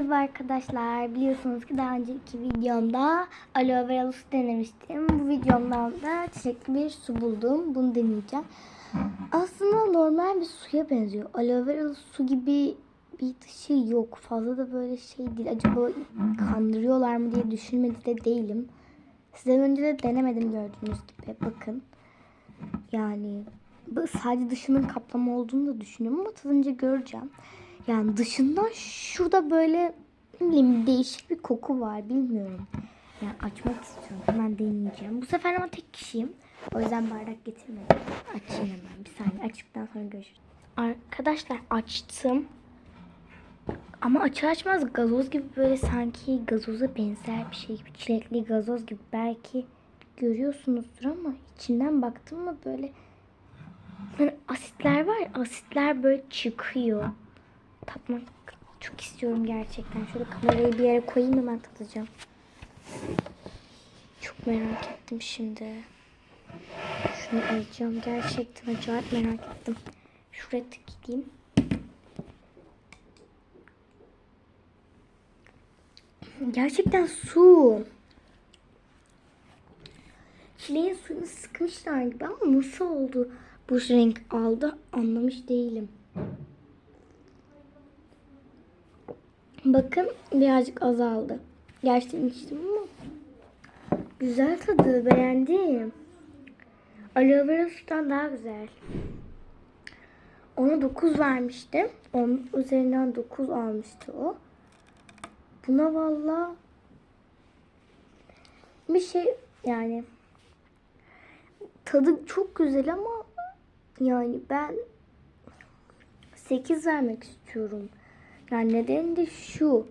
Merhaba arkadaşlar. Biliyorsunuz ki daha önceki videomda aloe vera su denemiştim. Bu videomdan da çiçekli bir su buldum. Bunu deneyeceğim. Aslında normal bir suya benziyor. Aloe vera su gibi bir dışı yok. Fazla da böyle şey değil. Acaba kandırıyorlar mı diye düşünmedi de değilim. Size önce de denemedim gördüğünüz gibi. Bakın. Yani sadece dışının kaplama olduğunu da düşünüyorum ama tadınca göreceğim. Yani dışından şurada böyle bileyim değişik bir koku var bilmiyorum. Yani açmak istiyorum. Hemen deneyeceğim. Bu sefer ama tek kişiyim. O yüzden bardak getirmedim. Açayım hemen. Bir saniye. Açtıktan sonra görüşürüz. Arkadaşlar açtım. Ama açar açmaz gazoz gibi böyle sanki gazoza benzer bir şey gibi. Çilekli gazoz gibi. Belki görüyorsunuzdur ama içinden baktım mı böyle yani asitler var asitler böyle çıkıyor. Tatmak çok istiyorum gerçekten. Şöyle kamerayı bir yere koyayım hemen tadacağım. Çok merak ettim şimdi. Şunu alacağım. Gerçekten acayip merak ettim. Şuraya gideyim. Gerçekten su. Çileğin suyunu sıkmışlar gibi ama nasıl oldu bu renk aldı anlamış değilim. Bakın birazcık azaldı. Gerçekten içtim ama güzel tadı beğendim. Aloe vera sudan daha güzel. Ona 9 vermiştim. Onun üzerinden 9 almıştı o. Buna valla bir şey yani tadı çok güzel ama yani ben 8 vermek istiyorum. Yani nedeni de şu.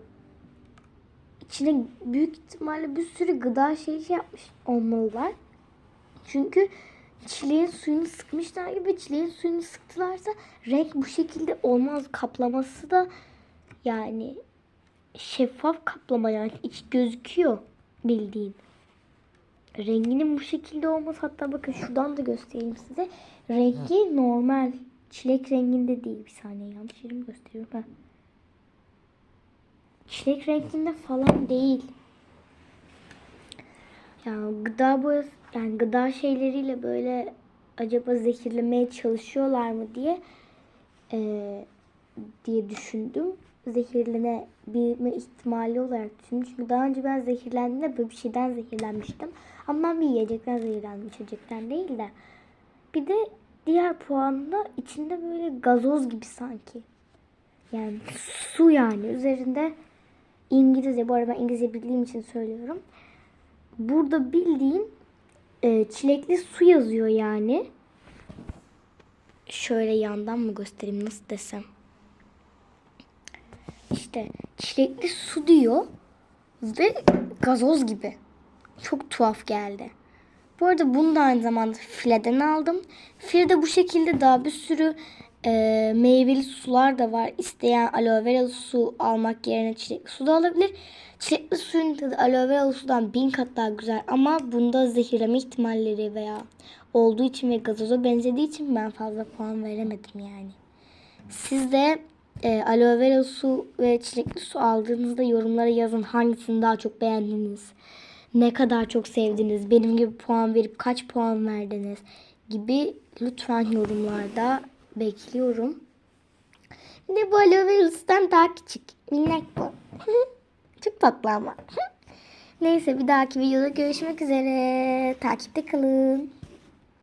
İçine büyük ihtimalle bir sürü gıda şeyi yapmış olmalılar. Çünkü çileğin suyunu sıkmışlar gibi çileğin suyunu sıktılarsa renk bu şekilde olmaz. Kaplaması da yani şeffaf kaplama yani iç gözüküyor bildiğin. Renginin bu şekilde olması hatta bakın şuradan da göstereyim size. Rengi normal. Çilek renginde değil. Bir saniye yanlış yerimi gösteriyorum. Ha. Çilek renginde falan değil. Yani gıda boyası yani gıda şeyleriyle böyle acaba zehirlemeye çalışıyorlar mı diye eee, diye düşündüm. Zehirlenebilme ihtimali olarak düşündüm. Çünkü daha önce ben zehirlendiğimde böyle bir şeyden zehirlenmiştim. Ama ben bir yiyecekten zehirlendim. içecekten değil de. Bir de diğer puanda içinde böyle gazoz gibi sanki. Yani su yani. Üzerinde İngilizce. Bu arada ben İngilizce bildiğim için söylüyorum. Burada bildiğin e, çilekli su yazıyor yani. Şöyle yandan mı göstereyim nasıl desem. İşte çilekli su diyor ve gazoz gibi. Çok tuhaf geldi. Bu arada bunu da aynı zamanda fileden aldım. Filede bu şekilde daha bir sürü e, meyveli sular da var. İsteyen aloe vera su almak yerine çilekli su da alabilir. Çilekli suyun tadı aloe vera sudan bin kat daha güzel ama bunda zehirleme ihtimalleri veya olduğu için ve gazoza benzediği için ben fazla puan veremedim yani. Siz de e, aloe vera su ve çilekli su aldığınızda yorumlara yazın hangisini daha çok beğendiniz. Ne kadar çok sevdiniz. Benim gibi puan verip kaç puan verdiniz gibi lütfen yorumlarda bekliyorum. Bir de bu aloe vera sudan daha küçük. Minnak bu. çok tatlı ama. Neyse bir dahaki videoda görüşmek üzere. Takipte kalın.